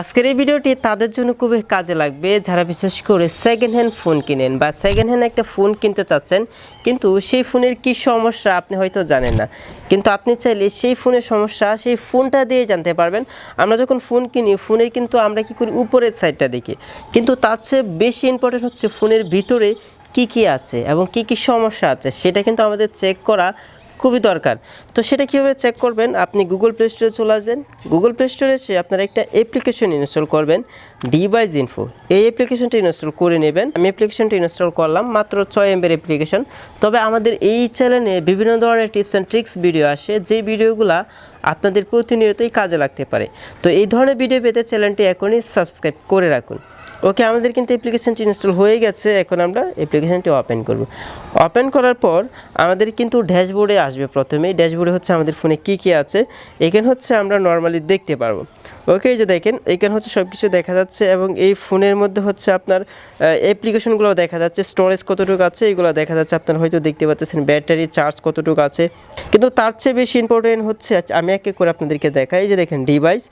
আজকের এই ভিডিওটি তাদের জন্য খুবই কাজে লাগবে। যারা বিশেষ করে সেকেন্ড হ্যান্ড ফোন কিনেন বা সেকেন্ড হ্যান্ড একটা ফোন কিনতে চাচ্ছেন, কিন্তু সেই ফোনের কি সমস্যা আপনি হয়তো জানেন না। কিন্তু আপনি চাইলে সেই ফোনের সমস্যা সেই ফোনটা দিয়ে জানতে পারবেন। আমরা যখন ফোন কিনি ফোনের কিন্তু আমরা কি করি? উপরের সাইডটা দেখি। কিন্তু তার চেয়ে বেশি ইম্পর্টেন্ট হচ্ছে ফোনের ভিতরে কি কি আছে এবং কি কি সমস্যা আছে, সেটা কিন্তু আমাদের চেক করা খুবই দরকার। তো সেটা কীভাবে চেক করবেন? আপনি গুগল প্লে স্টোরে চলে আসবেন। গুগল প্লে স্টোরে এসে আপনারা একটা অ্যাপ্লিকেশন ইনস্টল করবেন ডিভাইস ইনফো এই অ্যাপ্লিকেশনটা ইনস্টল করে নেবেন। আমি অ্যাপ্লিকেশনটা ইনস্টল করলাম, মাত্র ছয় এমবের অ্যাপ্লিকেশন তবে আমাদের এই চ্যানেলে বিভিন্ন ধরনের টিপস অ্যান্ড ট্রিক্স ভিডিও আসে। যে ভিডিওগুলো আপনাদের প্রতিনিয়তই কাজে লাগতে পারে। তো এই ধরনের ভিডিও পেতে চ্যানেলটি এখনই সাবস্ক্রাইব করে রাখুন। ওকে আমাদের কিন্তু অ্যাপ্লিকেশনটি ইনস্টল হয়ে গেছে। এখন আমরা অ্যাপ্লিকেশনটি ওপেন করব। ওপেন করার পর আমাদের কিন্তু ড্যাশবোর্ডে আসবে প্রথমেই ড্যাশবোর্ডে হচ্ছে আমাদের ফোনে কী কী আছে। এখানে হচ্ছে আমরা নর্মালি দেখতে পারব। ওকে যে দেখেন এখানে হচ্ছে সব কিছু দেখা যাচ্ছে এবং এই ফোনের মধ্যে হচ্ছে আপনার অ্যাপ্লিকেশনগুলো দেখা যাচ্ছে। স্টোরেজ কতটুকু আছে এগুলো দেখা যাচ্ছে। আপনার হয়তো দেখতে পাচ্ছেন ব্যাটারি চার্জ কতটুকু আছে। কিন্তু তার চেয়ে বেশি ইম্পর্টেন্ট হচ্ছে আচ্ছা, আমি এক এক করে আপনাদেরকে দেখাই। যে দেখেন ডিভাইস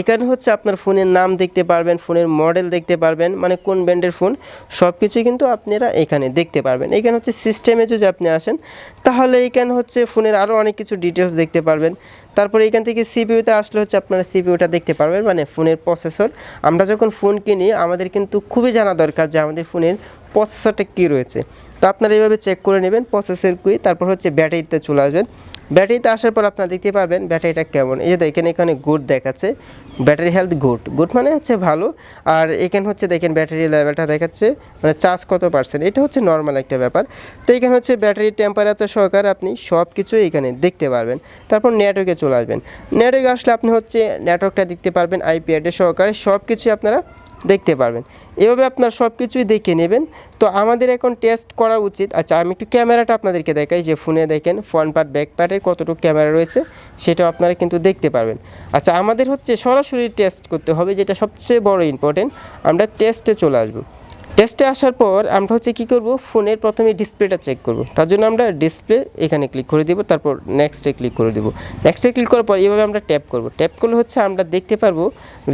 এখানে হচ্ছে আপনার ফোনের নাম দেখতে পারবেন ফোনের মডেল দেখতে পারবেন মানে কোন ব্র্যান্ডের ফোন সব কিছুই কিন্তু আপনারা এখানে দেখতে পারবেন। এখানে হচ্ছে সিস্টেমে যদি আপনি আসেন, তাহলে এখানে হচ্ছে ফোনের আরও অনেক কিছু ডিটেলস দেখতে পারবেন। তারপরে এখান থেকে সিপিইউতে আসলে হচ্ছে আপনারা সিপিইউটা দেখতে পারবেন মানে ফোনের প্রসেসর আমরা যখন ফোন কিনি, আমাদের কিন্তু খুবই জানা দরকার যে আমাদের ফোনের প্রসেসরটা কী রয়েছে। তো আপনারা এইভাবে চেক করে নেবেন প্রসেসর কুই তারপর হচ্ছে ব্যাটারিতে চলে আসবেন। ব্যাটারিতে আসার পর আপনারা দেখতে পারবেন ব্যাটারিটা কেমন। এই যে দেখেন, এখানে গুড দেখাচ্ছে। Battery health good. গুড মানে হচ্ছে ভালো। আর এখানে হচ্ছে দেখেন, ব্যাটারি লেভেলটা দেখাচ্ছে মানে চার্জ কত পার্সেন্ট? এটা হচ্ছে নর্মাল একটা ব্যাপার। তো এখানে হচ্ছে ব্যাটারি টেম্পারেচার সহকারে আপনি সব কিছু এখানে দেখতে পারবেন। তারপর নেটওয়ার্কে চলে আসবেন। নেটওয়ার্কে আসলে আপনি হচ্ছে, নেটওয়ার্কটা দেখতে পারবেন, আইপি অ্যাড্রেস সহকারে সব কিছুই আপনারা দেখতে পারবেন। এভাবে আপনার সব কিছুই দেখে নেবেন। তো আমাদের এখন টেস্ট করা উচিত। আচ্ছা আমি একটু ক্যামেরাটা আপনাদেরকে দেখাই। যে ফোনে দেখেন ফ্রন্ট পার্ট ব্যাক পার্টের কতটুকু ক্যামেরা রয়েছে, সেটাও আপনারা কিন্তু দেখতে পারবেন। আচ্ছা আমাদের হচ্ছে সরাসরি টেস্ট করতে হবে, যেটা সবচেয়ে বড় ইম্পর্টেন্ট আমরা টেস্টে চলে আসব। টেস্টে আসার পর আমরা হচ্ছে কী করব? ফোনের প্রথমে ডিসপ্লেটা চেক করব। তার জন্য আমরা ডিসপ্লে এখানে ক্লিক করে দেবো, তারপর নেক্সটে ক্লিক করে দেবো। নেক্সটে ক্লিক করার পর এইভাবে আমরা ট্যাপ করব। ট্যাপ করলে হচ্ছে আমরা দেখতে পারব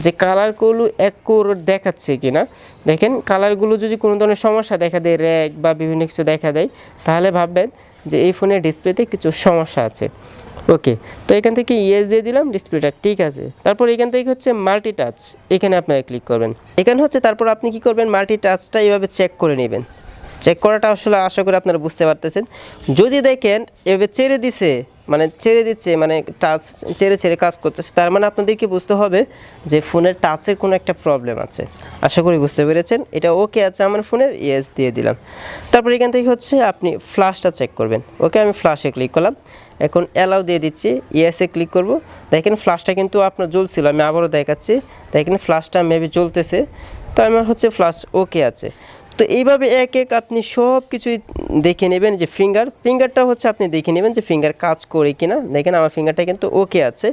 যে কালারগুলো এক দেখাচ্ছে কি না দেখেন কালারগুলো যদি কোনো ধরনের সমস্যা দেখা দেয় র্যাক বা বিভিন্ন কিছু দেখা দেয়, তাহলে ভাববেন যে এই ফোনের ডিসপ্লেতে কিছু সমস্যা আছে। ওকে, তো এখান থেকে ইয়েস দিয়ে দিলাম ডিসপ্লেটা ঠিক আছে। তারপর এখান থেকে হচ্ছে মাল্টি টাচ এখানে আপনারা ক্লিক করবেন। এখানে হচ্ছে তারপর আপনি কি করবেন মাল্টি টাচটা এইভাবে চেক করে নেবেন। চেক করাটা আসলে আশা করি আপনারা বুঝতে পারতেছেন। যদি দেখেন, এভাবে ছেড়ে দিছে মানে ছেড়ে দিচ্ছে মানে টাচ, ছেড়ে ছেড়ে কাজ করতেছে, তার মানে আপনাদেরকে বুঝতে হবে যে ফোনের টাচের কোনো একটা প্রবলেম আছে। আশা করি বুঝতে পেরেছেন। এটা ওকে আছে আমার ফোনের ইয়েস দিয়ে দিলাম। তারপর এখান থেকে হচ্ছে আপনি ফ্লাশটা চেক করবেন। ওকে আমি ফ্লাশে ক্লিক করলাম। এখন অ্যালাউ দিয়ে দিচ্ছি ইয়েসে ক্লিক করব। দেখেন ফ্লাশটা কিন্তু আপনার জ্বলছিল, আমি আবারও দেখাচ্ছি। দেখেন ফ্লাশটা মেবি জ্বলতেছে। তো আমার হচ্ছে ফ্লাশ ওকে আছে। তো এইভাবে এক এক আপনি সব কিছুই দেখে নেবেন যে ফিঙ্গার ফিঙ্গারটা হচ্ছে আপনি দেখে নেবেন যে ফিঙ্গার কাজ করে কিনা। দেখেন আমার ফিঙ্গারটা কিন্তু ওকে আছে।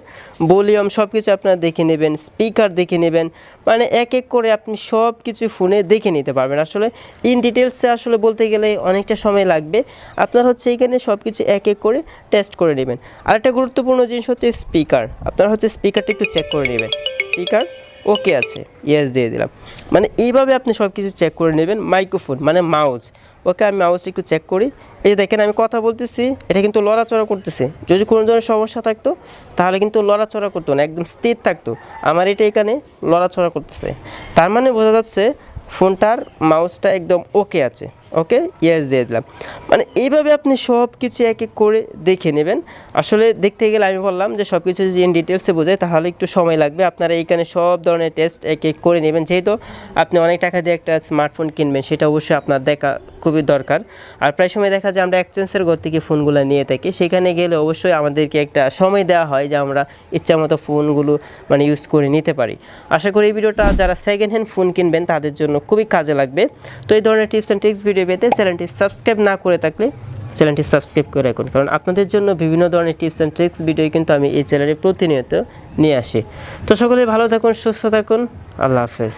ভলিউম সব কিছু আপনারা দেখে নেবেন স্পিকার দেখে নেবেন। মানে এক এক করে আপনি সব কিছু ফোনে দেখে নিতে পারবেন। আসলে ইন ডিটেলসে আসলে বলতে গেলে অনেকটা সময় লাগবে। আপনার হচ্ছে এখানে সব কিছু এক এক করে টেস্ট করে নেবেন। আরেকটা গুরুত্বপূর্ণ জিনিস হচ্ছে স্পিকার আপনার হচ্ছে স্পিকারটা একটু চেক করে নেবেন। স্পিকার ওকে আছে ইয়েস দিয়ে দিলাম। মানে এইভাবে আপনি সব কিছু চেক করে নেবেন মাইক্রোফোন মানে মাউস ওকে, আমি মাউসটা একটু চেক করি। এই যে দেখেন, আমি কথা বলতেছি, এটা কিন্তু লড়াচড়া করতেছে। যদি কোনো ধরনের সমস্যা থাকতো, তাহলে কিন্তু লড়াচড়া করতো না, একদম স্থির থাকতো। আমার এটা এখানে লড়াচড়া করতেছে। তার মানে বোঝা যাচ্ছে ফোনটার মাউসটা একদম ওকে আছে। ওকে ইয়েস দিয়ে দিলাম। মানে এইভাবে আপনি সব কিছু এক এক করে দেখে নেবেন। আসলে দেখতে গেলে আমি বললাম যে সব কিছু যদি ডিটেলসে বোঝায়, তাহলে একটু সময় লাগবে। আপনারা এইখানে সব ধরনের টেস্ট এক এক করে নেবেন। যেহেতু আপনি অনেক টাকা দিয়ে একটা স্মার্টফোন কিনবেন, সেটা অবশ্যই আপনার দেখা খুবই দরকার। আর প্রায় সময় দেখা যায় আমরা এক্সচেঞ্জের ঘর থেকে ফোনগুলো নিয়ে থাকি। সেখানে গেলে অবশ্যই আমাদেরকে একটা সময় দেওয়া হয় যে আমরা ইচ্ছা মতো ফোনগুলো মানে ইউজ করে নিতে পারি। আশা করি এই ভিডিওটা যারা সেকেন্ড হ্যান্ড ফোন কিনবেন, তাদের জন্য খুবই কাজে লাগবে। তো এই ধরনের টিপস অ্যান্ড ট্রিক্স ভিডিও পেতে চ্যানেলটি সাবস্ক্রাইব না করে থাকলে চ্যানেলটি সাবস্ক্রাইব করে রাখুন। কারণ আপনাদের জন্য বিভিন্ন ধরনের টিপস অ্যান্ড ট্রিক্স, ভিডিও কিন্তু আমি এই চ্যানেলে প্রতিনিয়ত নিয়ে আসি। তো সকলে ভালো থাকুন, সুস্থ থাকুন। আল্লাহ হাফেজ।